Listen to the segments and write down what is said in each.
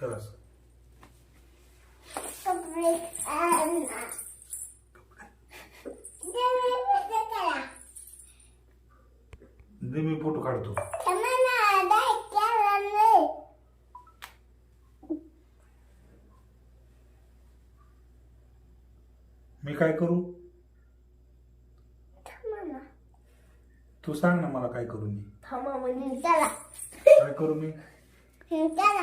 कर. दे मी फोटो काढतो. मी काय करू. तू सांग ना मला काय करू मी थांबा म्हणजे चला काय करू मी चला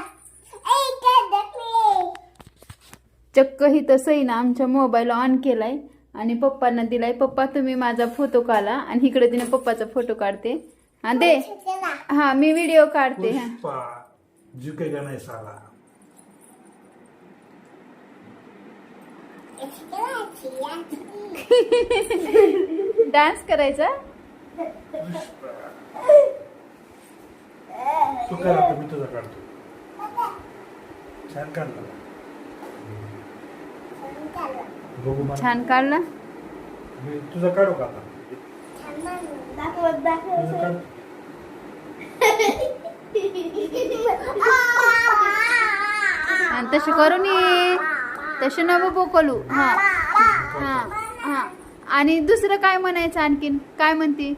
चक्क ही तसंही ना आमच्या मोबाईल ऑन केलाय. आणि पप्पांना दिलाय पप्पा तुम्ही माझा फोटो काढा आणि इकडे तिने पप्पाचा फोटो काढते. हा दे. हा मी व्हिडिओ काढते हा. झुकेगा नाही साला. डान्स करायचा? तू कर आता मी तुझा काढतो. छान काढला. छान काढला तुझा काढू का आणि तसे करून ये तसे न बोकलू. हा. हा. हा. आणि दुसरं काय म्हणायचं आणखीन? काय म्हणती?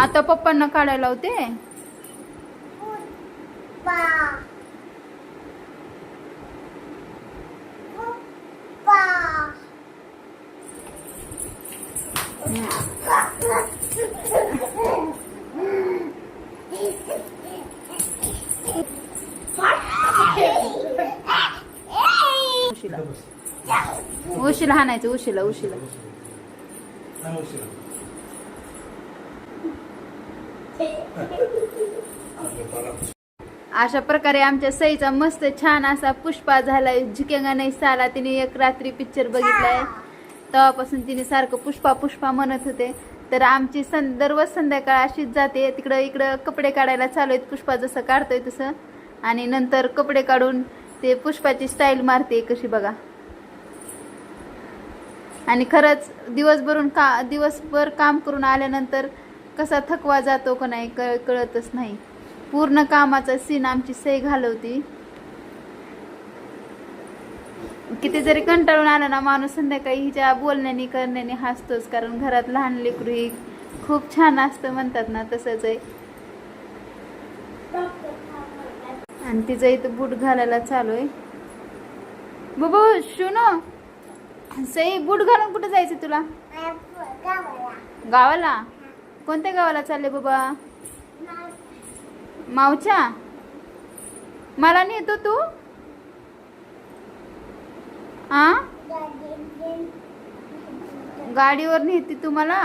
आता पप्पांना काढायला होते उशीला हाणायचं उशीला उशीला अशा प्रकारे आमच्या सईचा मस्त छान असा पुष्पा झालाय. झिकेंगा नाही साला तिने एक रात्री पिक्चर बघितलाय. तेव्हापासून तिने सारखं पुष्पा पुष्पा म्हणत होते. तर आमची सं दररोज संध्याकाळ अशीच जाते. तिकडं इकडं कपडे काढायला चालू आहेत. पुष्पा जसं काढतोय तसं. आणि नंतर कपडे काढून ते पुष्पाची स्टाईल मारते कशी बघा. आणि खरंच दिवसभरून का दिवसभर काम करून आल्यानंतर कसा थकवा जातो का नाही कळ कळतच नाही. पूर्ण कामाचा सीन आमची सही घालवती. किती जरी कंटाळून आला ना माणूस संध्याकाळी हिच्या बोलण्याने करण्याने हसतोच. कारण घरात लहान लेकरू ही खूप छान असतं म्हणतात ना तसंच आहे. आणि तिचं इथं बूट घालायला चालू आहे. बाबा शुनो सई बूट घालून कुठे जायचं तुला? गावाला? गावाला कोणत्या गावाला चालले बाबा? मावच्या? मला नेतो हो तू. आ? गाडीवर नेते तू मला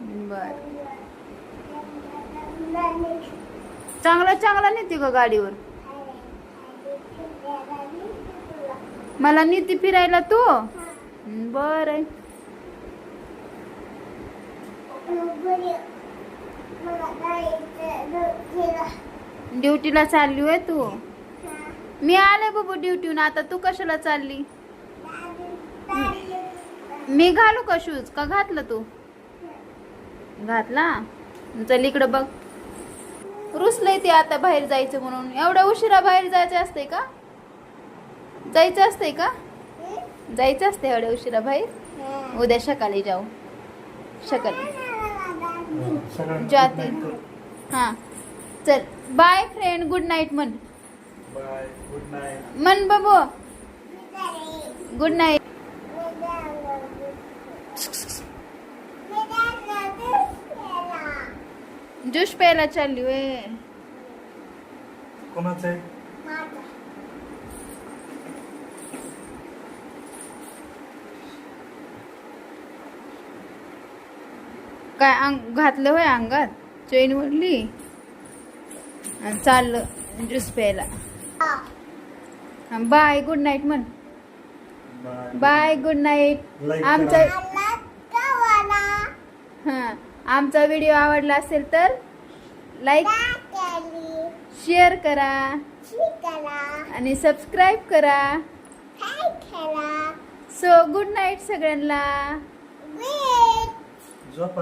बर. चांगला चांगला नेते का गाडीवर. मला नेते फिरायला तू? बर. आहे ड्युटीला चालली होय तू? मी आले बाबा ड्युटीहून आता तू कशाला चालली? मी घालू का शूज का घातलं तू? घातला? चल इकडं बघ. रुसलंय ते आता बाहेर जायचं म्हणून. एवढ्या उशिरा बाहेर जायचं असतंय का? जायचं असतंय का? जायचं असतंय एवढ्या उशिरा बाहेर? उद्या सकाळी जाऊ. सकाळी. सगळ्यांना जाते. हां. चल. बाय फ्रेंड गुड नाईट म्हण. बाय गुड नाईट म्हण बाबू. गुड नाईट ज्यूस प्यायला चालली वे. कोणाचं आहे? काय अंग घातलं होय अंगात? चैन ओढली आणि चाललं ज्यूस प्यायला. बाय गुड नाईट म्हण. Bye good night. आमचा हां आमचा व्हिडिओ आवडला असेल तर लाईक शेअर करा. आणि सबस्क्राईब करा. सो गुड नाईट सगळ्यांना. झोप